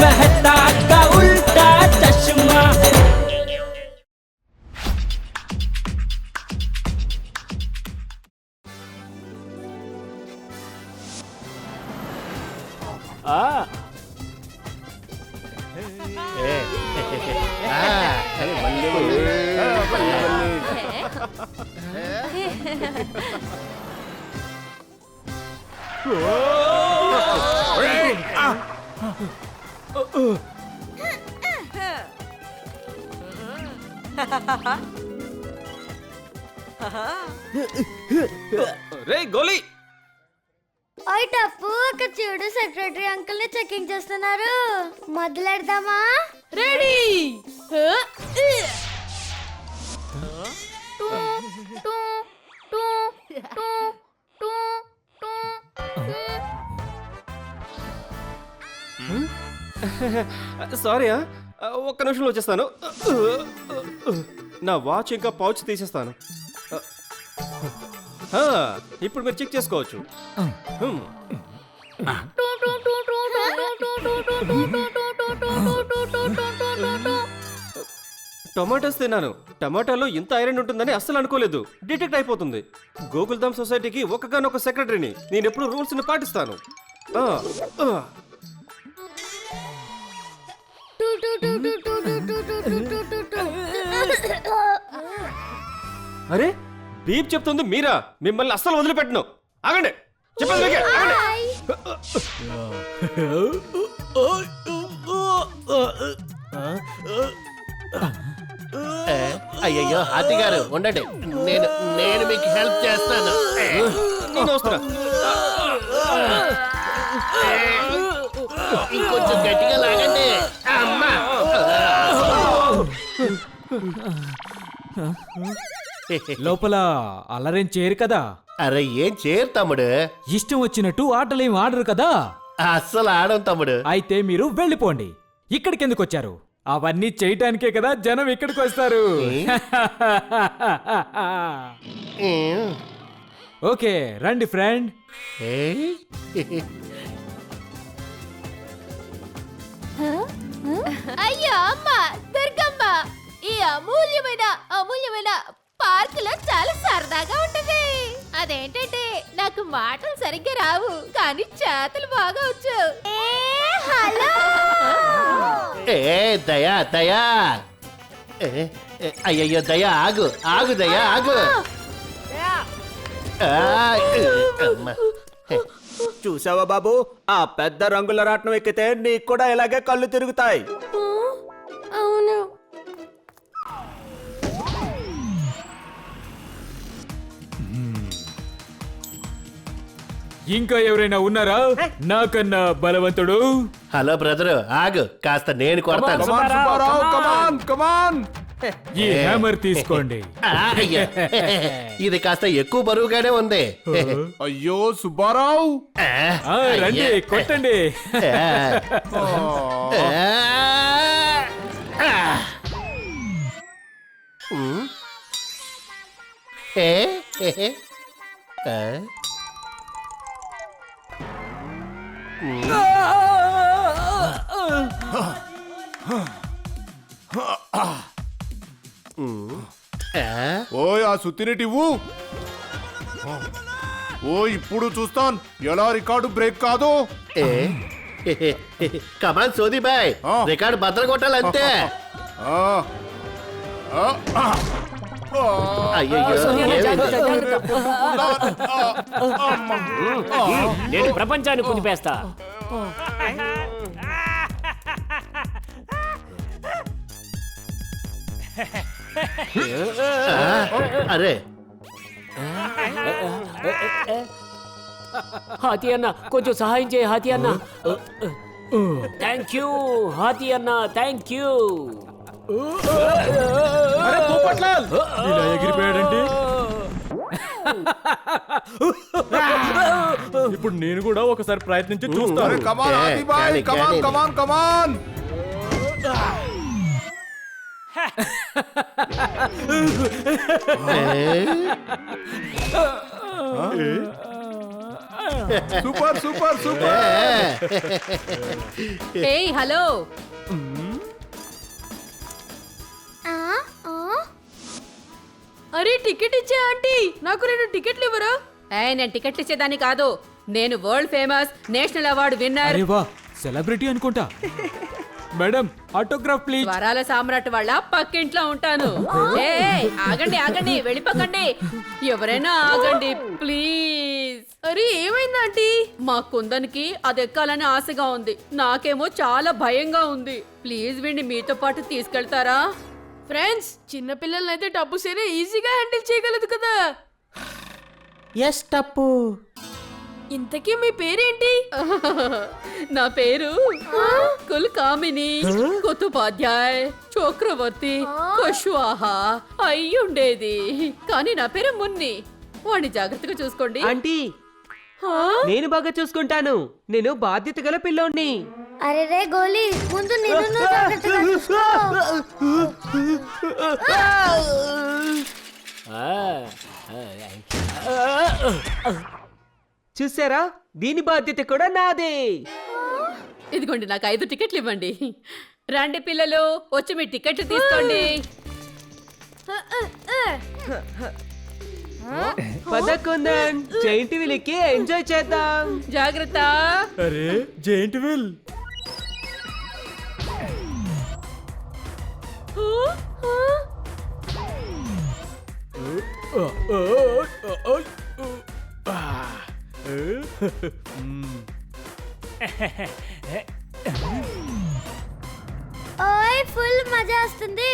मेहता का उल्टा चश्मा రే గోలీ! ఓయ్ టప్పు ఒక చూడు సెక్రటరీ అంకుల్ని చెకింగ్ చేస్తున్నారు. మొదలెడదామా? రెడీ సారీ ఒక్క నిమిషంలో వచ్చేస్తాను. నా వాచ్ ఇంకా పౌచ్ తీసేస్తాను. ఇప్పుడు మీరు చెక్ చేసుకోవచ్చు. హ్మ్. టొమాటోస్ తిన్నాను. టమాటాలో ఇంత ఐరన్ ఉంటుందని అస్సలు అనుకోలేదు. డిటెక్ట్ అయిపోతుంది. గోకుల్ధామ్ సొసైటీకి ఒక్కగానొక్క సెక్రటరీని. నేను ఎప్పుడు రూల్స్ని పాటిస్తాను. అరే బీప్ చెప్తుంది మీరా. మిమ్మల్ని అస్సలు వదిలిపెట్టను. ఆగండి. చెప్పండి మీకే, ఆగండి. అయ్యయ్యో హాతి గారు ఉండండి. నేను నేను మీకు హెల్ప్ చేస్తాను. నేను వస్తున్నా. ఇంకొంచెం గట్టిగా లాగండి అమ్మా లోపల అల్లరేం చేయరు కదా? అరే ఏం చేయరు తమ్ముడు? ఇష్టం వచ్చినట్టు ఆటలేం ఆడరు కదా? అస్సలు ఆడం తమ్ముడు. అయితే మీరు వెళ్ళిపోండి. ఇక్కడికి ఎందుకు వచ్చారు? అవన్నీ చేయటానికే కదా జనం ఇక్కడికి వస్తారు. ఓకే రండి ఫ్రెండ్? అయ్యో అమ్మ దుర్గమ్మ. ఈ అమూల్యమైన అమూల్యమైన పార్క్లో చాలా సరదాగా ఉంటది. అదేంటంటే నాకు మాటలు సరిగ్గా రావు కానీ చేతలు బాగా వచ్చు. హలో! ఏ దయా దయా! ఏ, ఏ, అయ్యయ్యో దయా ఆగు ఆగు దయా ఆగు! ఆ, ఏ, అమ్మా. చూసావా బాబు? ఆ పెద్ద రంగుల రాట్నం ఎక్కితే నీకు కూడా ఇలాగే కళ్ళు తిరుగుతాయి. ఇంకా ఎవరైనా ఉన్నారా? నాకన్నా బలవంతుడు. హలో బ్రదరు ఆగు. కాస్త నేను కొడతాను. ఈ హ్యామర్ తీసుకోండి. ఇది కాస్త ఎక్కువ బరువుగానే ఉంది. అయ్యో సుబ్బారావు రండి కొట్టండి. ఏ ఓయ్ ఆ సుత్తినీటి ఇవ్వు ఓ ఇప్పుడు చూస్తాను ఎలా రికార్డు బ్రేక్ కాదు. ఏ? కమాన్ సోది బాయ్. రికార్డు బద్దలు కొట్టాలంతే. నేను ప్రపంచాన్ని కుదిపేస్తా. అరే. హాతి అన్న కొంచెం సహాయం చేయి హాతి అన్న. థ్యాంక్ యూ హాతి అన్న థ్యాంక్ యూ ఇలా ఎగిరిపోయాడండి ఇప్పుడు నేను కూడా ఒకసారి ప్రయత్నించి చూస్తాను. కమాన్ ఏ, ఆది బాయ్ కానీ, కమాన్ కానీ. Come on come on super super super! ఏయ్ హలో! అరే టికెట్ ఇచ్చే ఆంటీ. నాకు రెండు టికెట్లు ఇవ్వరా? ఏ నేను టికెట్ ఇచ్చేదాన్ని కాదు. నేను world famous national award winner. అరే వా సెలబ్రిటీ అనుకుంటా. Madam autograph please. వరాల సామ్రాట్ వాళ్ళ పక్కింట్లో ఉంటాను. ఏ ఆగండి ఆగండి వెళ్ళిపోకండి. ఎవరైనా ఆగండి ప్లీజ్. అరే ఏమైంది ఆంటీ? మా కుందనికి అది ఎక్కాలని ఆశగా ఉంది. నాకేమో చాలా భయంగా ఉంది. ప్లీజ్ వీడిని మీతో పాటు తీసుకెళ్తారా? ఫ్రెండ్స్ చిన్న పిల్లలైతే డబ్బు సరే ఈజీగా హ్యాండిల్ చేయగలదు కదా. ఎస్ తప్పు ఇంతకీ మీ పేరేంటి? నా పేరు కుల్ కామిని కుతుపాధ్యాయ్ చక్రవర్తి కుష్వాహ అయ్యుండేది. కానీ నా పేరు మున్ని. వాడిని జాగ్రత్తగా చూసుకోండి. ఆంటీ హా? నేను బాగా చూసుకుంటాను. నేను బాధ్యత గల పిల్లోని అరే రే గోలీ ముందు నిన్ను. చూసారా? దీని బాధ్యత కూడా నాదే. ఇదిగోండి నాకు ఐదు టికెట్లు ఇవ్వండి. రండి పిల్లలు వచ్చి మీ టికెట్లు తీసుకోండి. పదకొందన్ జైంట్ వీల్కి ఎంజాయ్ చేద్దాం. జాగ్రత్త. అరే జైంట్ విల్? ఓయ్ ఫుల్ మజా వస్తుంది.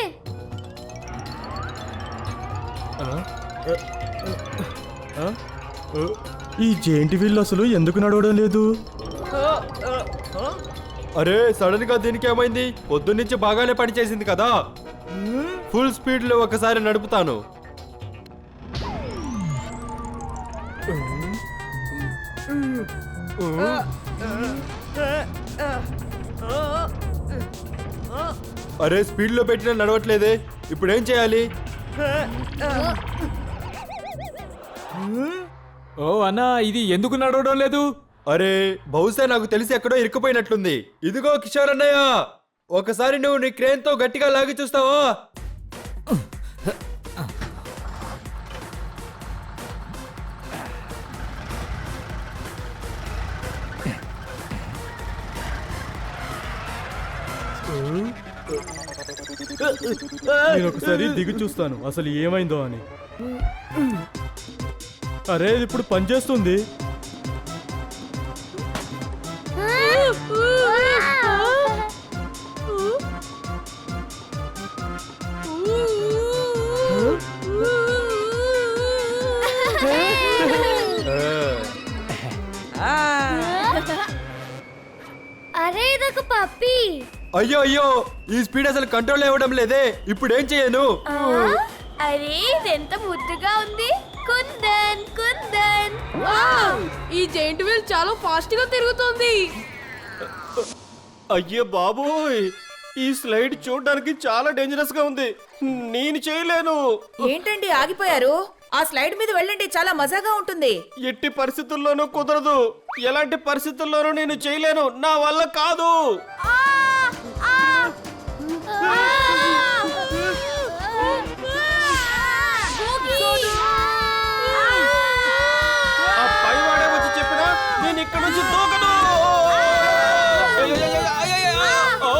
ఈ జేంటి వీళ్ళు అసలు ఎందుకు నడవడం లేదు? అరే సడన్గా దీనికి ఏమైంది? పొద్దున్నుంచి బాగానే పనిచేసింది కదా. ఫుల్ స్పీడ్లో ఒకసారి నడుపుతాను. అరే స్పీడ్లో పెట్టినా నడవట్లేదే. ఇప్పుడు ఏం చేయాలి? ఓ అన్నా ఇది ఎందుకు నడవడం లేదు? అరే బహుశా నాకు తెలిసి ఎక్కడో ఇరుక్కుపోయినట్లుంది. ఇదిగో కిషోర్ అన్నయ్య ఒకసారి నువ్వు నీ క్రేన్తో గట్టిగా లాగి చూస్తావా? నేను ఒకసారి దిగి చూస్తాను అసలు ఏమైందో అని. అరే ఇది ఇప్పుడు పనిచేస్తుంది అయ్యో అయ్యో ఈ స్పీడ్ అసలు కంట్రోల్ ఇవ్వడం లేదే. ఇప్పుడు ఏం చేయను అరే ఇదెంత ముద్దుగా ఉంది. కుందన్ కుందన్. ఈ జైంట్ వీల్ చాలా ఫాస్ట్గా తిరుగుతోంది. అయ్యో బాబోయ్! ఈ స్లైడ్ చూడడానికి చాలా డేంజరస్గా ఉంది. నేను చేయలేను. ఏంటండి ఆగిపోయారు? ఆ స్లైడ్ మీద వెళ్ళండి చాలా మజాగా ఉంటుంది. ఎట్టి పరిస్థితుల్లోనూ కుదరదు. ఎలాంటి పరిస్థితుల్లోనూ నేను చేయలేను. నా వల్ల కాదు. ఆ పైవాడే వచ్చి చెప్పినా నేను ఇక్కడ నుంచి దూకను అయ్యయ్యయ్య, అయ్యయ్య, ఓ.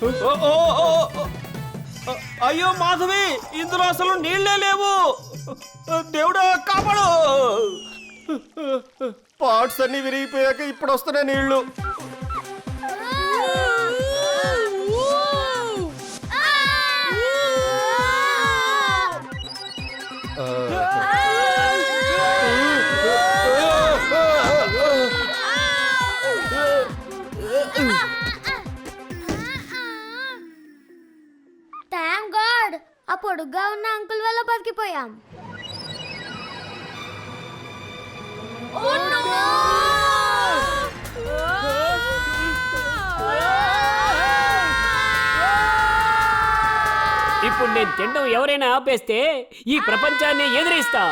ఓ, ఓ, ఓ, ఓ. అయ్యో మాధవి ఇందులో అసలు నీళ్ళే లేవు దేవుడా కాపాడు! పార్ట్స్ అన్ని విరిగిపోయాక ఇప్పుడు వస్తున్నాయి నీళ్ళు. థ్యాంక్ గాడ్ ఆ పొడుగ్గా ఉన్న అంకుల్ వల్ల బతికిపోయాం. ఇప్పుడు నేను తినడం ఎవరైనా ఆపేస్తే ఈ ప్రపంచాన్ని ఎదిరిస్తా.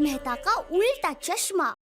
मेहता का उल्टा चश्मा?